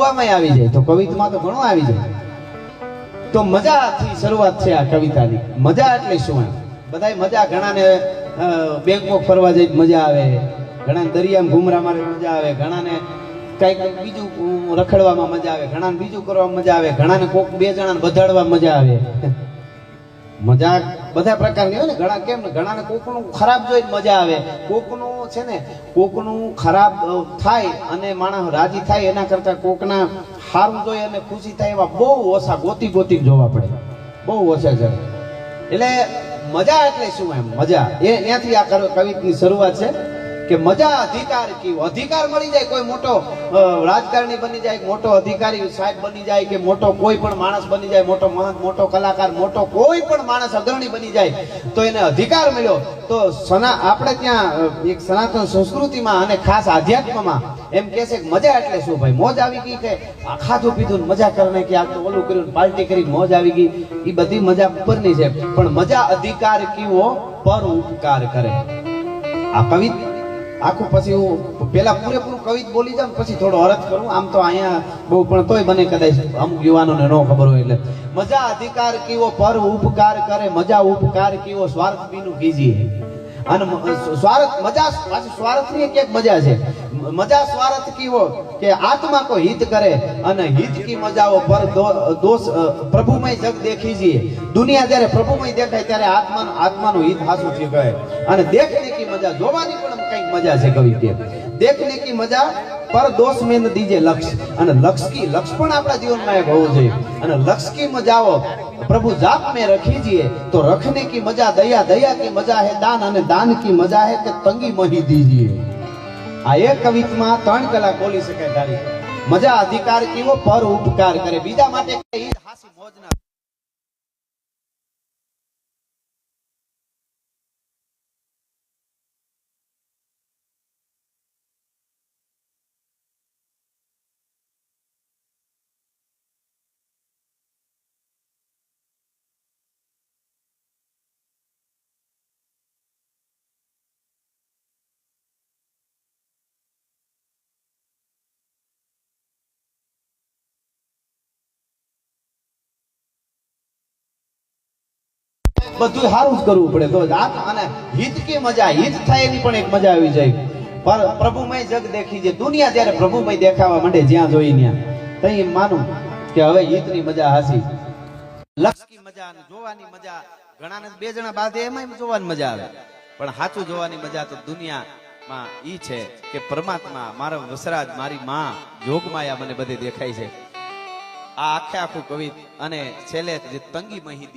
યુવામાં આવી જાય, તો કવિતામાં તો ઘણું આવી જાય. તો મજાથી શરૂઆત છે આ કવિતાની. મજા એટલે શું બધા મજા, ઘણાને બેંકમાં ફરવા જઈ મજા આવે, ઘણાને દરિયામાં ઘૂમરા મારે મજા આવે, ઘણાને કંઈક બીજું રખડવામાં મજા આવે, ઘણાને બીજું કરવામાં મજા આવે, ઘણાને કોક બે જણાને બધાડવા મજા આવે. મજા બધા પ્રકારની હોય ને, ઘણા કેમ ને, ઘણાને કોકનું ખરાબ જોઈને મજા આવે, કોકનું છે ને, કોકનું ખરાબ થાય અને માણસ રાજી થાય એના કરતા કોકના સારું જોઈ અને ખુશી થાય એવા બહુ ઓછા ગોતી ગોતી જોવા પડે. બહુ ઓછા છે એટલે મજા એટલે શું એમ? મજા. એ, ત્યાંથી આ કવિતાની શરૂઆત છે. કે મજા અધિકાર કીવો અધિકાર મળી જાય કોઈ મોટો રાજકારણી બની જાય, મોટો અધિકારી સાહેબ બની જાય કે મોટો કોઈ પણ માણસ બની જાય, મોટો મહંત, મોટો કલાકાર, મોટો કોઈ પણ માણસ અગ્રણી બની જાય, તો એને અધિકાર મળ્યો. તો સના, આપણે ત્યાં એક સનાતન સંસ્કૃતિમાં અને ખાસ આધ્યાત્મમાં એમ કે છે મજા એટલે શું ભાઈ? મોજ આવી ગઈ કે ખાધું પીધું મજા કરીને કે આ તો ઓલું કર્યું પાર્ટી કરી મોજ આવી ગઈ. એ બધી મજા ઉપરની છે. પણ મજા અધિકાર કીવો પર ઉપકાર કરે. આ કવિ આખું પછી હું પેલા પૂરેપૂરું કવિત બોલી જાઉં પછી થોડો અરજ કરું. આમ તો અહીંયા બહુ, પણ તોય બને કદાચ અમુક યુવાનોને ન ખબર હોય એટલે. મજા અધિકાર કીવો પર ઉપકાર કરે, મજા ઉપકાર કીવો સ્વાર્થ બીનું કીજીએ. અને સ્વાર્થ, મજા, પાછી સ્વાર્થની ક્યાંક મજા છે. મજા સ્વાર્થ કીવો કે આત્મા કો હિત કરે અને હિત કી મજાઓ પર દોષ પ્રભુમય જગ દેખીજીએ દુનિયા જ્યારે પ્રભુમય દેખાય ત્યારે આત્માનું આત્માનું હિત હાસું થઈ ગયે અને દેખને કી મજા જોવાની પણ કંઈક મજા છે કવિ કે. દેખને કી મજા પર દોષ મેં દીજે લક્ષ. અને લક્ષ કી લક્ષ પણ આપણા જીવનમાં એક હોવું જોઈએ. અને લક્ષ કી મજાઓ પ્રભુ જાપ મેં રખી તો રખને કી મજા, દયા દયા કી મજા હે, દાન અને દાન કી મજા હે કે તંગી મહી દીજીએ. આ એક કવિતમાં ત્રણ કલા બોલી શકાય તારી. મજા અધિકાર કીવો પર ઉપકાર કરે. બીજા માટે હાસી મોજના બધું સારું જ કરવું પડે. તો અને હિત કે મજા, હિત થાય એની પણ એક મજા આવી જાય. પર પ્રભુમય જગ દેખી જે દુનિયા જ્યારે પ્રભુમય દેખાવા માંડે, જ્યાં જોઈ ત્યાં. તઈ માનું કે હવે હિતની મજા હાસી. લક્ષ મજા જોવાની મજા, ઘણાને બે જણા બાદ એમાં જોવાની મજા આવે. પણ સાચું જોવાની મજા તો દુનિયામાં ઈ છે કે પરમાત્મા, મારો વસરાજ, મારી માં, જોગમાયા મને બધે દેખાય છે. આ આખે આખું કવિ અને છેલ્લે જે તંગી મહી